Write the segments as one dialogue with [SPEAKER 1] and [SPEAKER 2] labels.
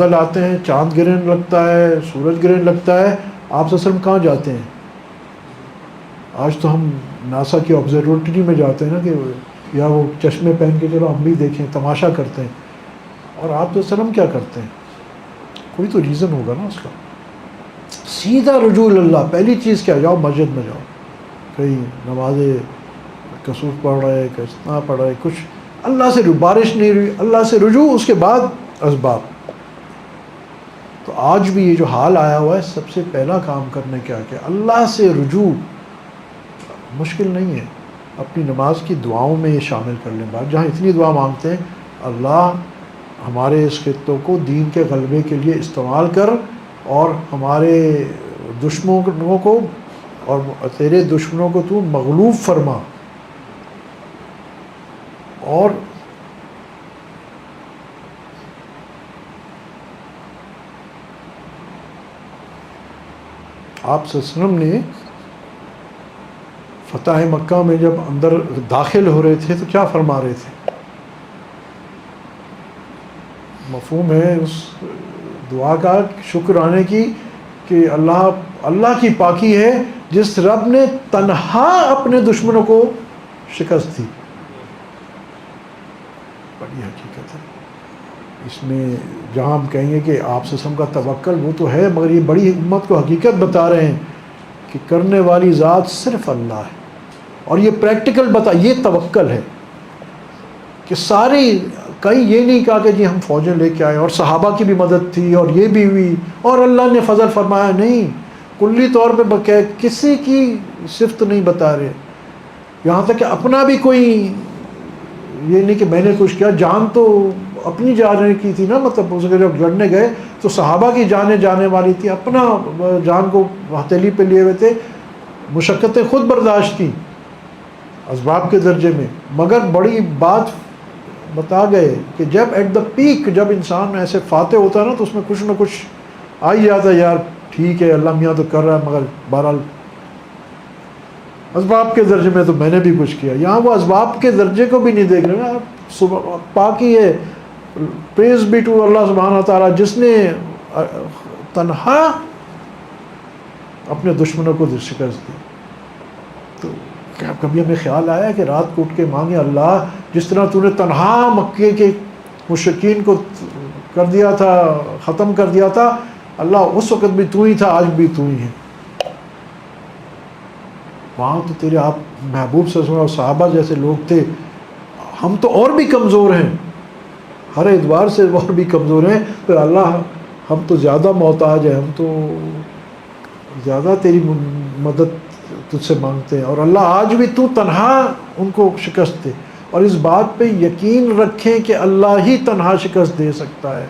[SPEAKER 1] بادل آتے ہیں، چاند گرہن لگتا ہے، سورج گرہن لگتا ہے، آپ وسلم کہاں جاتے ہیں؟ آج تو ہم ناسا کی آبزروٹری میں جاتے ہیں نا کہ یا وہ چشمے پہن کے چلو ہم بھی دیکھیں، تماشا کرتے ہیں۔ اور آپ وسلم کیا کرتے ہیں؟ کوئی تو ریزن ہوگا نا اس کا۔ سیدھا رجوع اللہ، پہلی چیز کیا؟ جاؤ مسجد میں جاؤ۔ کہیں نماز کسور پڑھ رہے کسنا پڑھ رہے، کچھ اللہ سے بارش نہیں ہوئی، اللہ سے رجوع، اس کے بعد اسباب تو آج بھی یہ جو حال آیا ہوا ہے، سب سے پہلا کام کرنے کیا کہ اللہ سے رجوع مشکل نہیں ہے۔ اپنی نماز کی دعاؤں میں یہ شامل کر لیں۔ بات جہاں اتنی دعا مانگتے ہیں، اللہ ہمارے اس خطوں کو دین کے غلبے کے لیے استعمال کر اور ہمارے دشمنوں کو اور تیرے دشمنوں کو تو مغلوب فرما۔ اور آپ وسلم نے فتح مکہ میں جب اندر داخل ہو رہے تھے تو کیا فرما رہے تھے؟ مفہوم ہے اس دعا کا شکر آنے کی کہ اللہ اللہ کی پاکی ہے، جس رب نے تنہا اپنے دشمنوں کو شکست دی۔ بڑی حقیقت ہے۔ اس میں جہاں ہم کہیں گے کہ آپ سسم کا توکل وہ تو ہے، مگر یہ بڑی امت کو حقیقت بتا رہے ہیں کہ کرنے والی ذات صرف اللہ ہے۔ اور یہ پریکٹیکل بتا، یہ توکل ہے کہ ساری، کہیں یہ نہیں کہا کہ جی ہم فوجیں لے کے آئے اور صحابہ کی بھی مدد تھی اور یہ بھی ہوئی اور اللہ نے فضل فرمایا۔ نہیں، کلی طور پہ بقع کسی کی صفت نہیں بتا رہے۔ یہاں تک کہ اپنا بھی کوئی یہ نہیں کہ میں نے کچھ کیا، جان تو اپنی جانے کی تھی نا مطلب اس کے جب لڑنے گئے، تو صحابہ کی جانیں جانے والی تھی، اپنا جان کو ہتھیلی پہ لیے ہوئے تھے۔ مشقتیں خود برداشت کی اسباب کے درجے میں۔ مگر بڑی بات بتا گئے کہ جب ایٹ دا پیک جب انسان ایسے فاتح ہوتا ہے نا، تو اس میں کچھ نہ کچھ آ ہی جاتا ہے، یار ٹھیک ہے، اللہ میاں تو کر رہا ہے، مگر بہرحال اسباب کے درجے میں تو میں نے بھی کچھ کیا۔ یہاں وہ اسباب کے درجے کو بھی نہیں دیکھ رہے۔ نا صبح پاکی ہے۔ پریز بی ٹو اللہ سبحانہ تعالیٰ جس نے تنہا اپنے دشمنوں کو شکست دی۔ تو کیا کبھی ہمیں خیال آیا کہ رات کو اٹھ کے مانگے اللہ، جس طرح تو نے تنہا مکے کے مشکین کو کر دیا تھا، ختم کر دیا تھا، اللہ اس وقت بھی تو ہی تھا، آج بھی تو ہی ہے۔ وہاں تو تیرے آپ محبوب سے سنا صحابہ جیسے لوگ تھے۔ ہم تو اور بھی کمزور ہیں۔ ہر اعتبار سے اور بھی کمزور ہیں۔ پھر اللہ، ہم تو زیادہ محتاج ہیں، ہم تو زیادہ تیری مدد تجھ سے مانگتے ہیں۔ اور اللہ، آج بھی تو تنہا ان کو شکست دے۔ اور اس بات پہ یقین رکھیں کہ اللہ ہی تنہا شکست دے سکتا ہے۔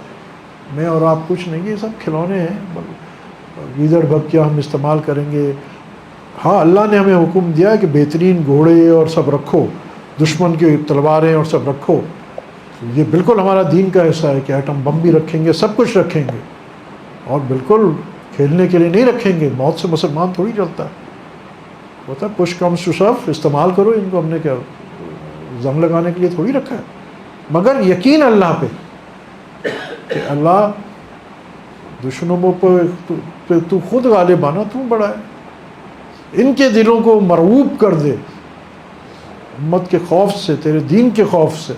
[SPEAKER 1] میں اور آپ کچھ نہیں یہ سب کھلونے ہیں۔ گیزر بکیا ہم استعمال کریں گے۔ ہاں اللہ نے ہمیں حکم دیا کہ بہترین گھوڑے اور سب رکھو۔ دشمن کی تلواریں اور سب رکھو۔ یہ بالکل ہمارا دین کا حصہ ہے کہ ایٹم بم بھی رکھیں گے، سب کچھ رکھیں گے۔ اور بالکل کھیلنے کے لیے نہیں رکھیں گے، موت سے مسلمان تھوڑی چلتا ہے۔ ہوتا ہے پش کم شف استعمال کرو ان کو ہم نے کیا، زنگ لگانے کے لیے تھوڑی رکھا ہے۔ مگر یقین اللہ پہ کہ اللہ دشمنوں پہ تو خود غالب آنا تو بڑا ہے۔ ان کے دلوں کو مرعوب کر دے، امت کے خوف سے، تیرے دین کے خوف سے۔